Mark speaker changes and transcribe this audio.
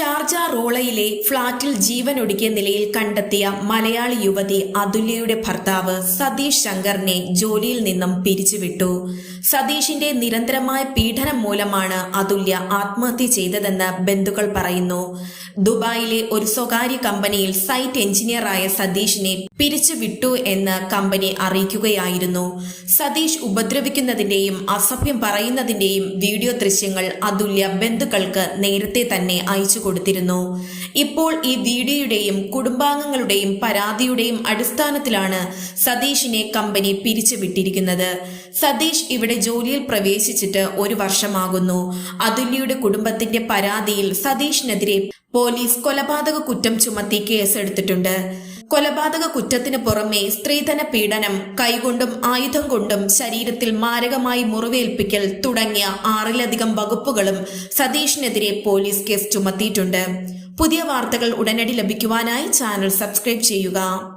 Speaker 1: Sharjah റോളയിലെ ഫ്ളാറ്റിൽ ജീവനൊടുക്കിയ നിലയിൽ കണ്ടെത്തിയ മലയാളി യുവതി അതുല്യയുടെ ഭർത്താവ് സതീഷ് ശങ്കറിനെ ജോലിയിൽ നിന്നും പിരിച്ചുവിട്ടു. സതീഷിന്റെ നിരന്തരമായ പീഡനം മൂലമാണ് അതുല്യ ആത്മഹത്യ ചെയ്തതെന്ന് ബന്ധുക്കൾ പറയുന്നു. ദുബായിലെ ഒരു സ്വകാര്യ കമ്പനിയിൽ സൈറ്റ് എഞ്ചിനീയറായ സതീഷിനെ പിരിച്ചുവിട്ടു എന്ന് കമ്പനി അറിയിക്കുകയായിരുന്നു. സതീഷ് ഉപദ്രവിക്കുന്നതിന്റെയും അസഭ്യം പറയുന്നതിന്റെയും വീഡിയോ ദൃശ്യങ്ങൾ അതുല്യ ബന്ധുക്കൾക്ക് നേരത്തെ തന്നെ അയച്ചു കൊടുത്തിരുന്നു. ഇപ്പോൾ ഈ വീഡിയോയുടെയും കുടുംബാംഗങ്ങളുടെയും പരാതിയുടെയും അടിസ്ഥാനത്തിലാണ് സതീഷിനെ കമ്പനി പിരിച്ചുവിട്ടിരിക്കുന്നത്. സതീഷ് ഇവിടെ ജോലിയിൽ പ്രവേശിച്ചിട്ട് ഒരു വർഷമാകുന്നു. അതുല്യയുടെ കുടുംബത്തിന്റെ പരാതിയിൽ സതീഷിനെതിരെ പോലീസ് കൊലപാതക കുറ്റം ചുമത്തി കേസെടുത്തിട്ടുണ്ട്. കൊലപാതക കുറ്റത്തിന് പുറമെ സ്ത്രീധന പീഡനം കൈകൊണ്ടും ആയുധം കൊണ്ടും ശരീരത്തിൽ മാരകമായി മുറിവേൽപ്പിക്കൽ തുടങ്ങിയ ആറിലധികം വകുപ്പുകളും സതീഷിനെതിരെ പോലീസ് കേസ് ചുമത്തിയിട്ടുണ്ട്. പുതിയ വാർത്തകൾ ഉടനടി ലഭിക്കുവാനായി ചാനൽ സബ്സ്ക്രൈബ് ചെയ്യുക.